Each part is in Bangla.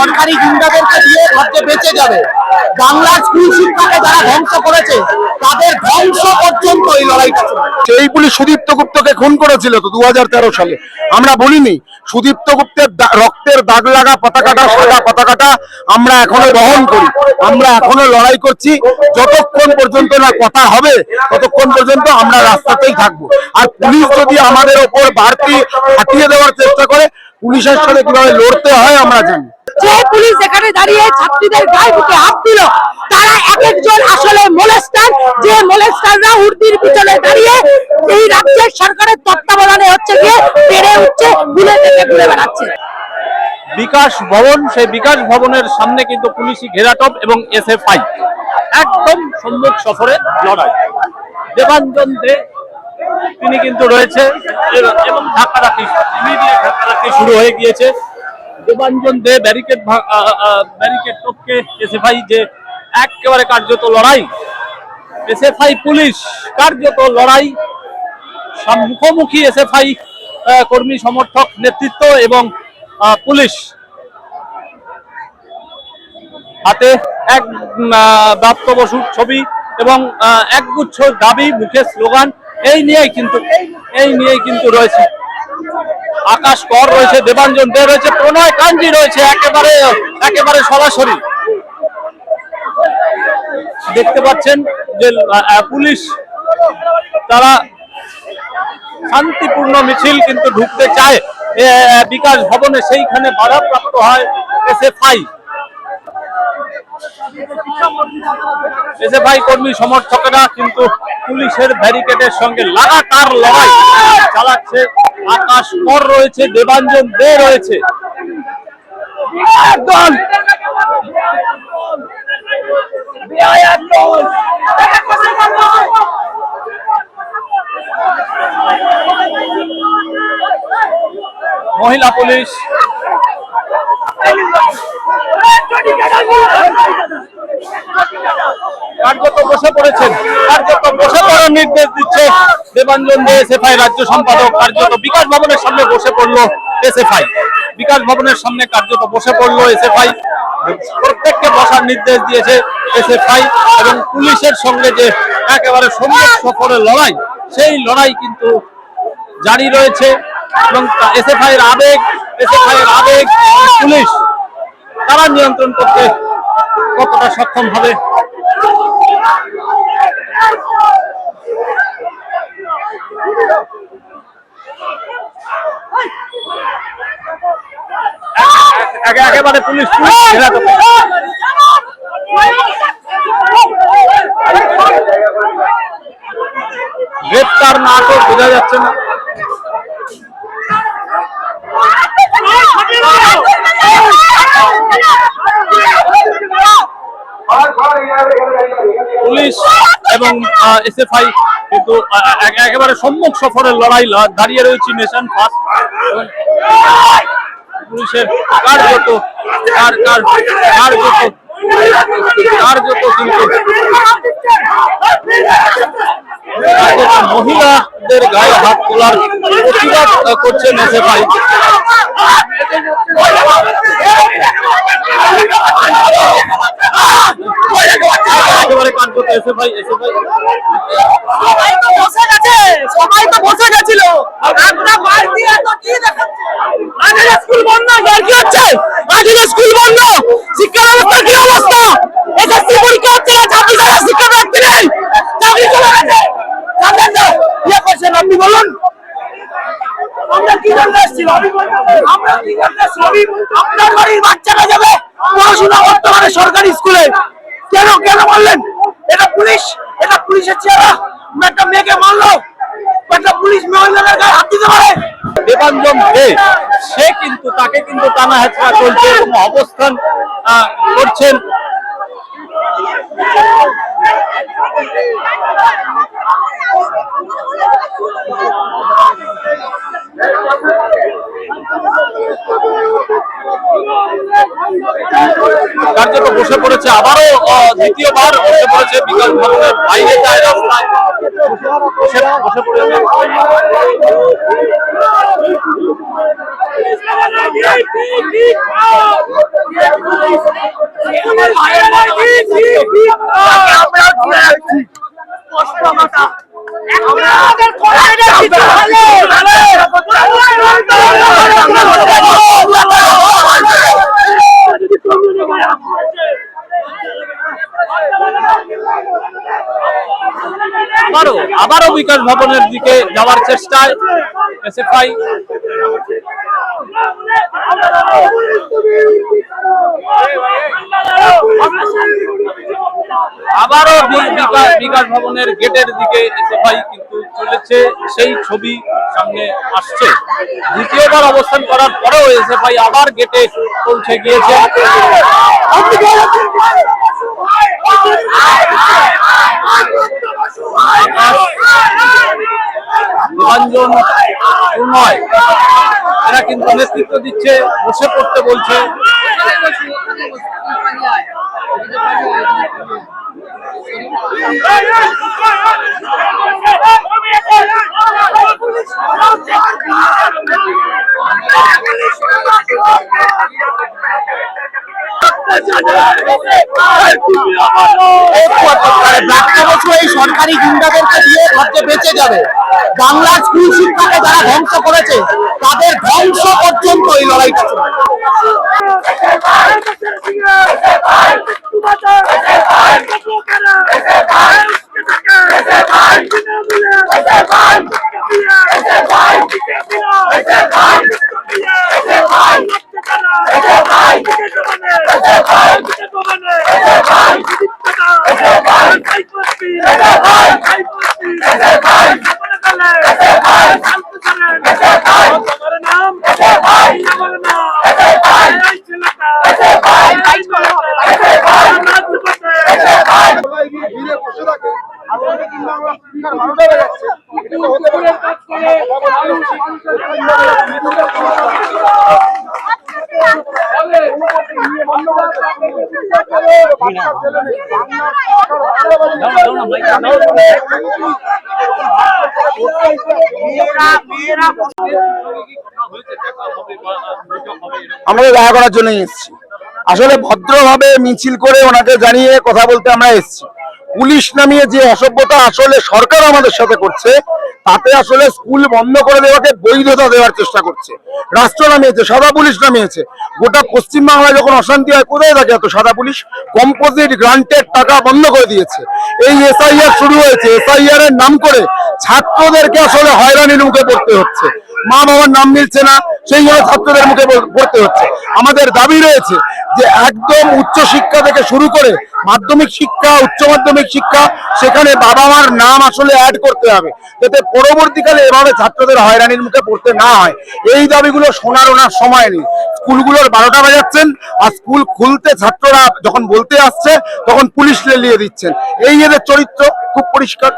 সরকারি গুন্ডাদেরকে দিয়ে রাজ্যে বেঁচে যাবে। বাংলা স্কুল শিক্ষাকে যারা ধ্বংস করেছে, তাদের ধ্বংস পর্যন্ত এই লড়াইটা। সেই পুলিশ সুদীপ্ত গুপ্তকে খুন করেছিল তো দু সালে, আমরা বলিনি, সুদীপ্ত গুপ্তের রক্তের দাগ লাগা পতাকাটা সাদা পতাকাটা আমরা এখনও বহন করি। আমরা এখনও লড়াই করছি, যতক্ষণ পর্যন্ত না কথা হবে, ততক্ষণ পর্যন্ত আমরা রাস্তাতেই থাকব। আর পুলিশ যদি আমাদের ওপর বাড়তি হাঁটিয়ে দেওয়ার চেষ্টা করে, পুলিশের সাথে কীভাবে লড়তে হয় আমরা জানি। যে পুলিশ এখানে দাঁড়িয়ে ছাত্রীদের গায়ে বুকে হাত দিল, তারা এক একজন আসলে মোলেস্টার যে মোলেস্টাররা উর্দির পিছনে দাঁড়িয়ে এই রাজ্যের সরকারের তত্ত্বাবধানে হচ্ছে গিয়ে বেড়ে উঠছে ঘুরে থেকে ঘুরে বেড়াচ্ছে। বিকাশ ভবন, সেই বিকাশ ভবনের সামনে কিন্তু পুলিশি ঘেরাটপ এবং এসএফআই। একদম সম্মুখ সফরে লড়াই। দেবাঞ্জন দে তিনি কিন্তু রয়েছে, এবং ধাক্কাধাক্কি ইমিডিয়েট ধাক্কাধাক্কি শুরু হয়ে গিয়েছে। দেবাঞ্জন দে ব্যারিকেড ব্যারিকেড টপকে এসএফআই যে একেবারে কার্যত লড়াই। এসএফআই পুলিশ কার্যত লড়াই। মুখোমুখি এসএফআই কর্মী, সমর্থক, নেতৃত্ব এবং পুলিশ। হাতে এক ব্রাত্য বসুর ছবি এবং একগুচ্ছ দাবি, মুখে স্লোগান। এই নিয়েই কিন্তু, এই নিয়েই কিন্তু রয়েছে। আকাশ কর রয়েছে, দেবাঞ্জন দে রয়েছে, প্রণয় কাঞ্জি রয়েছে, একেবারে একেবারে সরাসরি। দেখতে পাচ্ছেন যে পুলিশ, তারা শান্তিপূর্ণ মিছিল কিন্তু ঢুকতে চায়। বিকাশ ভবনে সেইখানে বাধাপ্রাপ্ত হয় এসএফআই। এসএফআই কর্মী সমর্থকেরা কিন্তু পুলিশের ব্যারিকেডের সঙ্গে লাগাতার লড়াই চালাচ্ছে। আকাশ কর রয়েছে দেবাঞ্জন দে রয়েছে। একদম মহিলা পুলিশ। কার্যত বসে পড়েছেন, কার্যত বসে পড়ার নির্দেশ দিচ্ছে দেবাঞ্জন দে, এসএফআই রাজ্য সম্পাদক, কার্যত বিকাশ ভবনের সামনে বসে পড়ল এসএফআই। বিকাশ ভবনের সামনে কার্যত বসে পড়ল এসএফআই। প্রত্যেককে বসার নির্দেশ দিয়েছে এসএফআই এবং পুলিশের সঙ্গে যে একেবারে সম্মুখ সফরে লড়াই, সেই লড়াই কিন্তু জারি রয়েছে এবং এসএফআই এর আবেগ এসএফআই এর আবেগ, পুলিশ, তারা নিয়ন্ত্রণ করতে কতটা সক্ষম হবে একেবারে পুলিশ। গ্রেপ্তার না তো বোঝা যাচ্ছে না পুলিশ এবং এসএফআই কিন্তু একেবারে সম্মুখ সফরের লড়াই দাঁড়িয়ে রয়েছে নেশন ফার্স্ট পুলিশের কার্যত, কার কার, কার্যত কিন্তু মহিলাদের গায়ে হাত তোলার প্রতিবাদ করছেন এসএফআই। একেবারে কার্যত এসএফআই এসএফআই সবাই তো বসে গেছে সবাই তো বসে গেছিল। আমরা মার দিয়ে তো কি দেখাচ্ছে? আজকে স্কুল বন্ধ আর কি হচ্ছে? আজকে স্কুল বন্ধ। শিক্ষা ব্যবস্থার কি অবস্থা? এসএসসি পরীক্ষা হচ্ছে না ছাত্রীরা শিক্ষা প্রাপ্তি নেই। চাকরি চলে গেছে। জানেন না ইয়ে করছেন আপনি বলুন। আমরা কি জন্য এসেছিলাম? আমরা কি জন্য এসেছিলাম? আপনার বাড়ির বাচ্চারা যাবে পড়াশোনা করতে পারে সরকারি স্কুলে কেন কেন বললেন এটা পুলিশ এটা পুলিশের চেহারা। একটা মেয়েকে মারলো। একটা পুলিশ মহিলাদের গায়ে হাত দিতে পারে। দেবাঞ্জন দে সে কিন্তু তাকে কিন্তু টানা হেঁচড়া চলছে এবং অবস্থান করছেন। কার্যত বসে পড়েছে আবারও দ্বিতীয়বার বসে পড়েছে বিকাশ ভবনের বাইরে যায় রাস্তায়। বসে বসে পড়েছে আবারও আবারও বিকাশ ভবনের দিকে যাওয়ার চেষ্টায় এসএফআই আবারও বিকাশ ভবনের গেটের দিকে এসএফআই কিন্তু চলেছে সেই ছবি সামনে আসছে। দ্বিতীয়বার অবস্থান করার পরেও এসএফআই আবার গেটে পৌঁছে গিয়েছে। এরা কিন্তু নেতৃত্ব দিচ্ছে বসে পড়তে বলছে। এই সরকারি গুন্ডাদেরকে দিয়ে ভাবছে বেঁচে যাবে। বাংলা স্কুল শিক্ষাকে যারা ধ্বংস করেছে তাদের ধ্বংস পর্যন্ত এই লড়াইটা। আমরা তো দেখা করার জন্যই এসেছি। আসলে ভদ্রভাবে মিছিল করে ওনাকে জানিয়ে কথা বলতে আমরা এসেছি। পুলিশ নামিয়ে যে অসভ্যতা আসলে সরকার আমাদের সাথে করছে, তাতে আসলে স্কুল বন্ধ করে দেওয়াকে বৈধতা দেওয়ার চেষ্টা করছে। রাষ্ট্র নামিয়েছে, সাদা পুলিশ নামিয়েছে। গোটা পশ্চিম বাংলায় যখন অশান্তি হয়, কোথায় থাকে এত সাদা পুলিশ? কম্পোজিট গ্রান্টের টাকা বন্ধ করে দিয়েছে। এই এসআইআর শুরু হয়েছে, এসআইআর এর নাম করে ছাত্রদেরকে আসলে হয়রানির মুখে পড়তে হচ্ছে। মা বাবার নাম মিলছে না, সেই জন্য ছাত্রদের মুখে পড়তে হচ্ছে। আমাদের দাবি রয়েছে যে একদম উচ্চ শিক্ষা থেকে শুরু করে মাধ্যমিক শিক্ষা, উচ্চ মাধ্যমিক শিক্ষা, সেখানে বাবা মার নাম আসলে অ্যাড করতে হবে। যাতে পরবর্তীকালে এভাবে ছাত্রদের হয়রানির মুখে পড়তে না হয়। এই দাবিগুলো শোনার ওনার সময় নেই। স্কুলগুলোর বারোটা বাজাচ্ছেন আর স্কুল খুলতে ছাত্ররা যখন বলতে আসছে, তখন পুলিশ লেলিয়ে দিচ্ছেন। এই এদের চরিত্র খুব পরিষ্কার।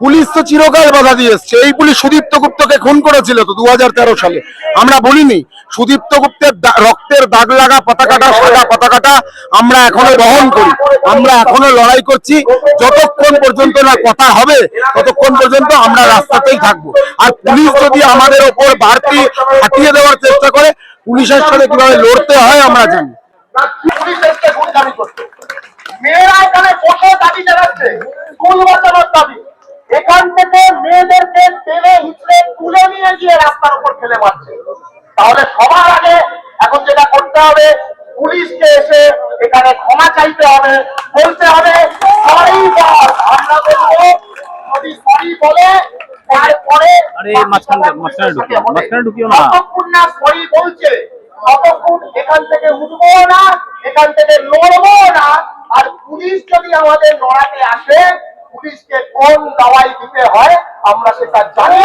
পুলিশ তো চিরকাল বাধা দিয়ে এসছে। এই পুলিশ সুদীপ্ত গুপ্তকে খুন করেছিল তো দুহাজার তেরো সালে। আমরা বলিনি, সুদীপ্ত গুপ্তের রক্তের দাগ লাগা, পতাকাটা সাদা পতাকাটা আমরা এখনও বহন করি। আমরা এখনও লড়াই করছি। যতক্ষণ পর্যন্ত না কথা হবে, ততক্ষণ পর্যন্ত আমরা রাস্তাতেই থাকব। আর পুলিশ যদি আমাদের ওপর বাড়তি হাঁটিয়ে দেওয়ার চেষ্টা করে, পুলিশের সাথে কীভাবে লড়তে হয় আমরা জানি। মেয়েরা এখানে বসে দাবি জানাচ্ছে স্কুল বাঁচানোর দাবি। এখান থেকে মেয়েদেরকে টেনে হিচড়ে তুলে নিয়ে গিয়ে রাস্তার উপর ফেলে মারছে। তাহলে সবার আগে এখন যেটা করতে হবে পুলিশকে এসে এখানে ক্ষমা চাইতে হবে বলতে হবে সরি বল আমরা বলব যদি সরি বলে তারপরে আরে, মাঝখানে- মাঝখানে ঢুকিও না, মাঝখানে ঢুকিও না। যতক্ষণ না সরি বলছে ততক্ষণ এখান থেকে উঠবো না এখান থেকে লড়বো না। পুলিশ যদি আমাদের লড়াতে আসে পুলিশকে কোন দাওয়াই দিতে হয় আমরা সেটা জানি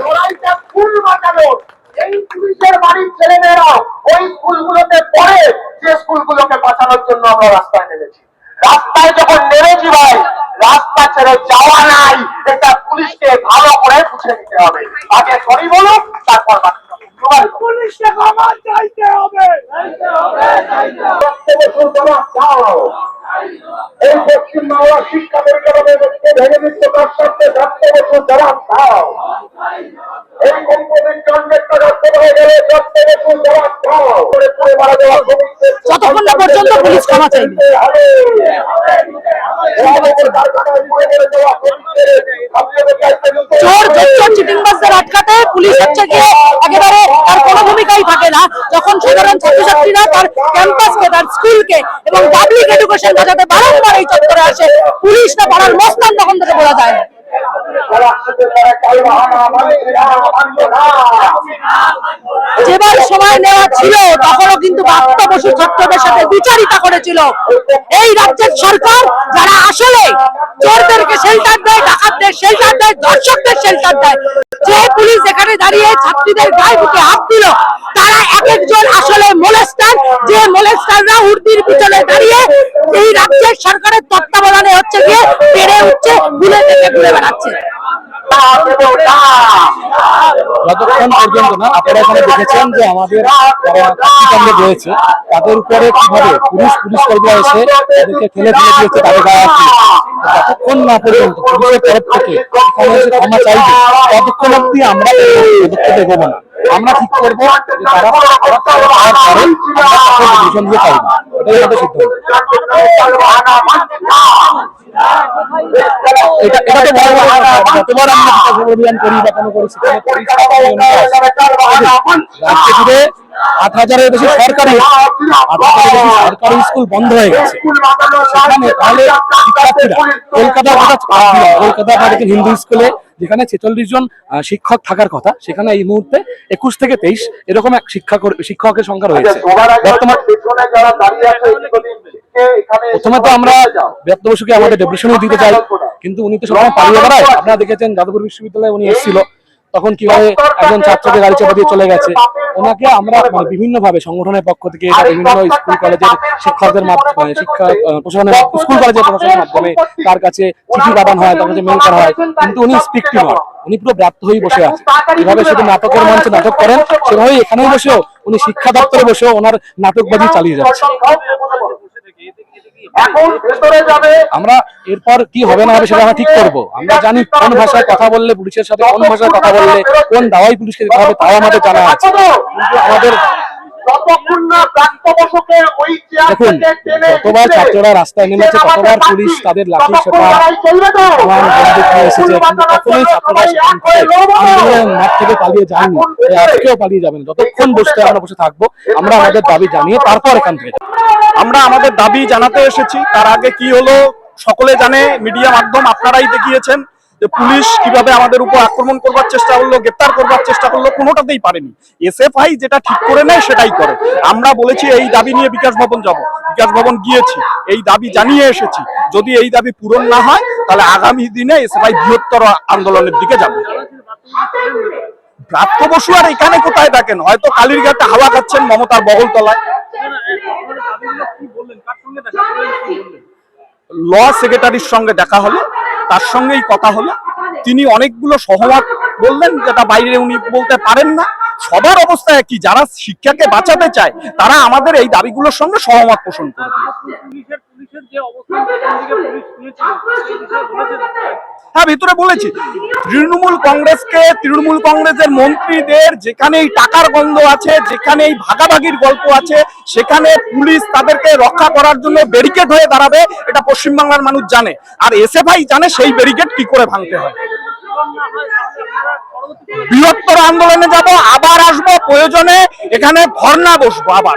লড়াইটা স্কুল বাঁচানোর এই পুলিশের বাড়ির ছেলেমেয়েরাও ওই স্কুলগুলোতে পড়ে যে স্কুলগুলোকে বাঁচানোর জন্য আমরা রাস্তায় নেমেছি। রাস্তায় যখন নেমেছি ভাই রাস্তা ছেড়ে যাওয়া নাই এটা পুলিশকে ভালো করে বুঝে নিতে হবে। আগে সরি বলুন তারপর পুলিশকে ক্ষমা চাইতে হবে। এই পশ্চিম বাংলার শিক্ষা ভেঙে দিচ্ছ তার সাথে সাতশো বছর এই হয়ে গেলে সাতশো বছর করে মারা যাওয়া পুলিশ আটকাতে পুলিশ হচ্ছে গিয়ে একেবারে তার কোনো ভূমিকাই থাকে না যখন সাধারণ ছাত্রছাত্রীরা তার ক্যাম্পাসকে তার স্কুলকে এবং পাবলিক এডুকেশন বাজাতে বারংবার এই চত্বরে আসে, পুলিশ না পাড়ার মস্তান তখন থেকে বলা যায় যেবার সময় নেওয়া ছিল, তখনও কিন্তু বাক্য বসু ছাত্রদের সাথে বিচারিতা করেছিল। এই রাজ্যের সরকার, যারা আসলে চোরদেরকে শেল্টার দেয়, ডাকাতদের শেল্টার দেয়, দর্শকদের শেল্টার দেয়। যে পুলিশ এখানে দাঁড়িয়ে ছাত্রীদের গায়ে বুকে হাত দিল, তারা এক একজন আসলে মোলেস্টার যে মোলেস্টাররা উর্দির পিছনে দাঁড়িয়ে এই রাজ্যের সরকারের তত্ত্বাবধানে হচ্ছে গিয়ে পেরে উঠছে ঘুরে থেকে ঘুরে বেড়াচ্ছে। যতক্ষণ পর্যন্ত না, আপনারা এখানে দেখেছেন যে আমাদের যারা রয়েছে, তাদের উপরে কীভাবে পুলিশ পুলিশ কর্মীরা এসে তাদেরকে ঠেলে ফেলে দিয়েছে, তাদের গায়ে। যতক্ষণ না পর্যন্ত পুলিশের তরফ থেকে এখানে ক্ষমা চাইবে, ততক্ষণ অব্দি আমরা পদক্ষেপ এগোবো না। আমরা ঠিক করব যে দিয়ে পাইব এটাই আমাদের সিদ্ধান্ত। এটা তো বড় যতবার আমরা অভিযান করি বা কোনো করি, সেখানে আট হাজারের বেশি সরকারি আট হাজারের বেশি সরকারি স্কুল বন্ধ হয়ে গেছে। সেখানে তাহলে শিক্ষার্থীরা কলকাতার কথা কলকাতা হিন্দু স্কুলে যেখানে ছেচল্লিশ জন শিক্ষক থাকার কথা সেখানে এই মুহূর্তে একুশ থেকে তেইশ এরকম এক শিক্ষা কর- শিক্ষকের সংখ্যা রয়েছে। বর্তমান এদিকে এখানে প্রথমে তো আমরা ব্যক্ত বসুকে আমাদের ডেপুটেশনও দিতে চাই কিন্তু উনি তো সবসময় পালিয়ে বেড়ায়। আপনারা দেখেছেন যাদবপুর বিশ্ববিদ্যালয়ে উনি এসেছিল। তখন কীভাবে একজন ছাত্রকে গাড়ি চাপা দিয়ে চলে গেছে। ওনাকে আমরা মানে বিভিন্ন ভাবে সংগঠনের পক্ষ থেকে বিভিন্ন স্কুল কলেজের শিক্ষকদের মাধ্যমে শিক্ষা প্রশাসনের স্কুল কলেজের প্রশাসনের মাধ্যমে তার কাছে চিঠি পাঠানো হয় তার কাছে মেল করা হয়। কিন্তু উনি স্পিকটি নন উনি পুরো ব্যর্থ হয়ে বসে আছে। যেভাবে শুধু নাটকের মঞ্চে নাটক করেন সেভাবেই এখানেও বসেও উনি শিক্ষা দপ্তরে বসেও ওনার নাটকবাজি চালিয়ে যাচ্ছে। আমরা এরপর কি হবে না হবে সেটা আমরা ঠিক করব। আমরা জানি কোন ভাষায় কথা বললে পুলিশের সাথে কোন ভাষায় কথা বললে কোন দাওয়াই পুলিশকে দিতে হবে, তাও আমাদের জানা আছে। কিন্তু আমাদের দেখুন থেকে টেনে যতবার দিচ্ছে, ছাত্ররা রাস্তায় নেমেছে ততবার পুলিশ তাদের লাঠি ততক্ষণ সোটা লড়াই চলবে তো? প্রমাণ বন্দুক নিয়ে এসেছে। কিন্তু কখনোই ছাত্ররা আন্দোলনের মাঠ থেকে পালিয়ে যায়নি। আজকেও পালিয়ে যাবেন। যতক্ষণ বসতে আমরা বসে থাকব আমরা আমাদের দাবি জানিয়ে তারপর এখান থেকে আমরা আমাদের দাবি জানাতে এসেছি। তার আগে কি হলো সকলে জানে মিডিয়া মাধ্যম আপনারাই দেখিয়েছেন। যে পুলিশ কীভাবে আমাদের উপর আক্রমণ করবার চেষ্টা করল গ্রেপ্তার করবার চেষ্টা করল কোনোটাতেই পারেনি। এসএফআই যেটা ঠিক করে নেয় সেটাই করে। আমরা বলেছি এই দাবি নিয়ে বিকাশ ভবন যাব। বিকাশ ভবন গিয়েছি এই দাবি জানিয়ে এসেছি। যদি এই দাবি পূরণ না হয় তাহলে আগামী দিনে এসএফআই বৃহত্তর আন্দোলনের দিকে যাবে। প্রাপ্ত বসু আর এখানে কোথায় দেখেন হয়তো কালীরঘাটে হাওয়া খাচ্ছেন মমতার বগলতলায় ল সেক্রেটারির সঙ্গে দেখা হলো তার সঙ্গেই কথা হলো। তিনি অনেকগুলো সহমত বললেন, যেটা বাইরে উনি বলতে পারেন না। সবার অবস্থা একই, যারা শিক্ষাকে বাঁচাতে চায়, তারা আমাদের এই দাবিগুলোর সঙ্গে সহমত পোষণ করবে। হ্যাঁ ভিতরে বলেছি। তৃণমূল কংগ্রেসকে তৃণমূল কংগ্রেসের মন্ত্রীদের যেখানে এই টাকার গন্ধ আছে যেখানে এই ভাগাভাগির গল্প আছে সেখানে পুলিশ তাদেরকে রক্ষা করার জন্য ব্যারিকেড হয়ে দাঁড়াবে এটা পশ্চিমবাংলার মানুষ জানে। আর এসএফআই জানে সেই ব্যারিকেড কি করে ভাঙতে হয়। বৃহত্তর আন্দোলনে যাব আবার আসব প্রয়োজনে এখানে ধর্ণা বসবো আবার।